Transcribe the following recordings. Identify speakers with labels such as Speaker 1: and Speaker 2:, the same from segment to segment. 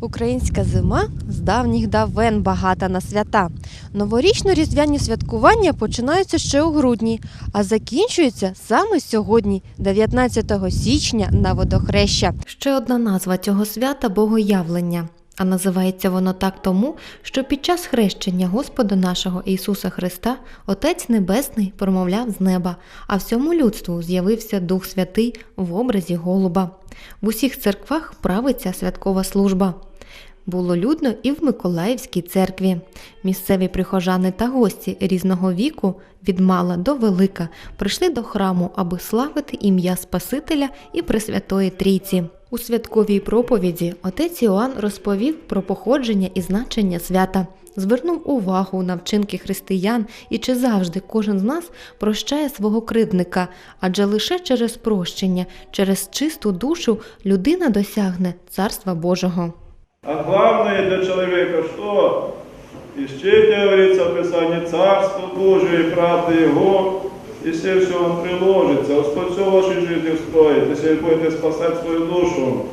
Speaker 1: Українська зима з давніх давен багата на свята. Новорічно-різдвяні святкування починаються ще у грудні, а закінчуються саме сьогодні, 19 січня, на водохреща. Ще одна назва цього свята богоявлення. А називається воно так тому, що під час хрещення Господа нашого Ісуса Христа Отець Небесний промовляв з неба, а всьому людству з'явився Дух Святий в образі голуба. В усіх церквах правиться святкова служба. Було людно і в Миколаївській церкві. Місцеві прихожани та гості різного віку, від мала до велика, прийшли до храму, аби славити ім'я Спасителя і Пресвятої Трійці. У святковій проповіді отець Іоанн розповів про походження і значення свята, звернув увагу на вчинки християн і чи завжди кожен з нас прощає свого кривдника, адже лише через прощення, через чисту душу людина досягне Царства Божого.
Speaker 2: А главное для человека что? Ищите, говорится в Писании, Царство Божие правды Его, и все все вам приложится. Господь все ваше жизни устроит, если будете спасать свою душу.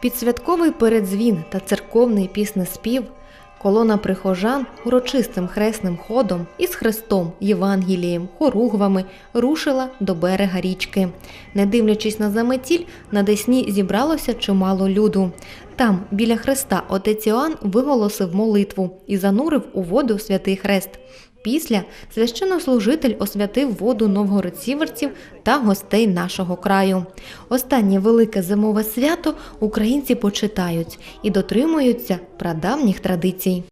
Speaker 1: Підсвятковий передзвін та церковний піснеспів, колона прихожан урочистим хресним ходом із хрестом, Євангелієм, хоругвами рушила до берега річки. Не дивлячись на заметіль, на Десні зібралося чимало люду. Там, біля хреста, отець Іоанн виголосив молитву і занурив у воду святий хрест. Після священнослужитель освятив воду новгород-сіверців та гостей нашого краю. Останнє велике зимове свято українці почитають і дотримуються прадавніх традицій.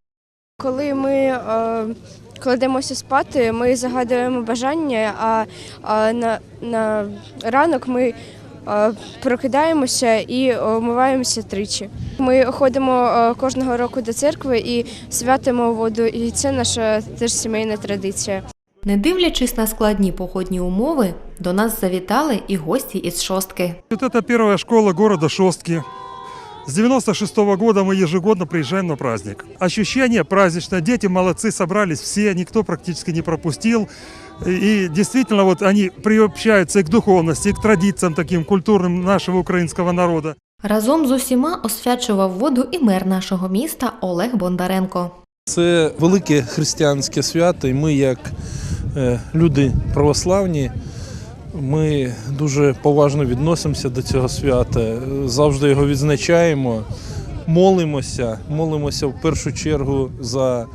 Speaker 3: Коли ми е, кладемося спати, ми загадуємо бажання, а, на, на ранок ми прокидаємося і омиваємося тричі. Ми ходимо е, кожного року до церкви і святимо воду, і це наша теж сімейна традиція.
Speaker 1: Не дивлячись на складні походні умови, до нас завітали і гості із шостки.
Speaker 4: Вот это первая школа города Шостки. С 96 года мы ежегодно приезжаем на праздник. Ощущение праздничное. Дети молодцы, собрались все, никто практически не пропустил. И действительно, вот они приобщаются и к духовности, и к традициям таким культурным нашего украинского народа.
Speaker 1: Разом з усіма освячував воду і мер нашого міста Олег Бондаренко.
Speaker 5: Це велике християнське свято, і ми, як е, люди православні, ми дуже поважно відносимося до цього свята, завжди його відзначаємо, молимося, молимося в першу чергу за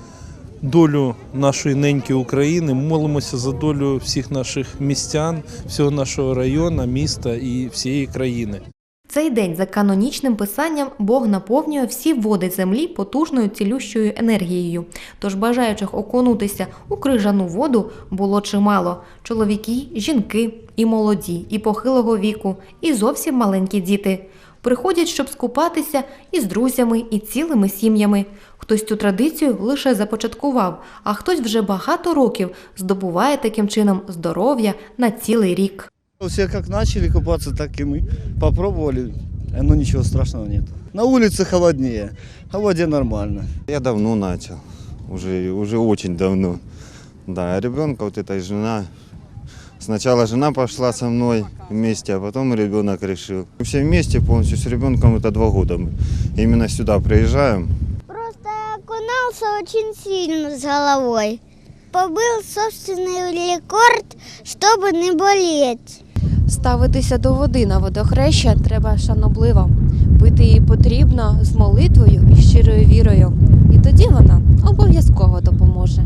Speaker 5: долю нашої неньки України, молимося за долю всіх наших містян, всього нашого району, міста і всієї країни.
Speaker 1: Цей день за канонічним писанням Бог наповнює всі води землі потужною цілющою енергією. Тож бажаючих окунутися у крижану воду було чимало: чоловіки, жінки, і молоді, і похилого віку, і зовсім маленькі діти. Приходять, щоб скупатися і з друзями, і цілими сім'ями. Хтось цю традицію лише започаткував, а хтось вже багато років здобуває таким чином здоров'я на цілий рік.
Speaker 6: Все как начали купаться, так и мы попробовали. Но ничего страшного нет. На улице холоднее, а в воде нормально.
Speaker 7: Я давно начал, уже, уже очень давно. Да, а ребенка вот эта жена, сначала жена пошла со мной вместе, а потом ребенок решил. Мы все вместе полностью с ребенком, это два года мы именно сюда приезжаем.
Speaker 8: Просто окунался очень сильно с головой. Побыл собственный рекорд, чтобы не болеть.
Speaker 1: Ставитися до води на водохреща треба шанобливо. Пити її потрібно з молитвою і щирою вірою. І тоді вона обов'язково допоможе.